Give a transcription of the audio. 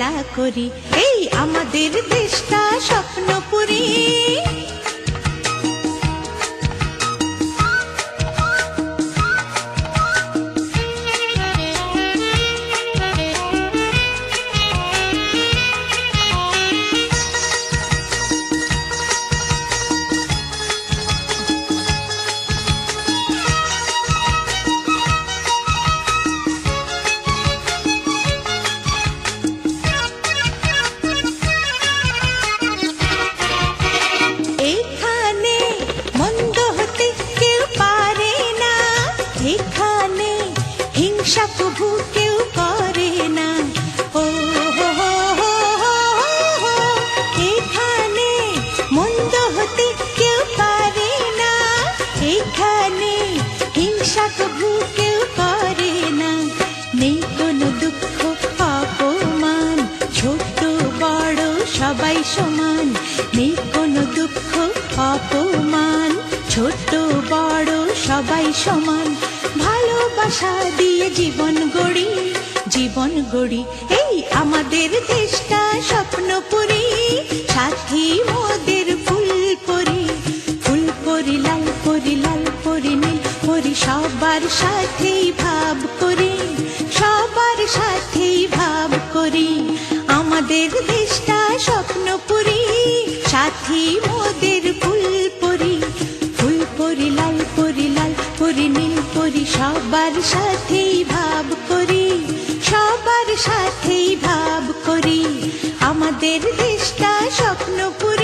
খেলা করি। এই আমাদের এখানে হিংসা প্রভু কেউ করে না। নেই কোনো দুঃখ, অপমান, ছোট, বড়, সবাই সমান। নেই কোনো দুঃখ, অপমান, ছোট, বড়, সবাই সমান। ভালোবাসা দিয়ে জীবন গড়ি জীবন গড়ি, এই আমাদের দেশটা স্বপ্নপুরি সবার সাথেই ভাব করি, সবার ভাব করি। আমাদের দেশটা মোদের লাল পরি লাল পরি, নীল পরি, সবার সাথেই ভাব করি, সবার সাথেই ভাব করি। আমাদের দেশটা স্বপ্নপুরী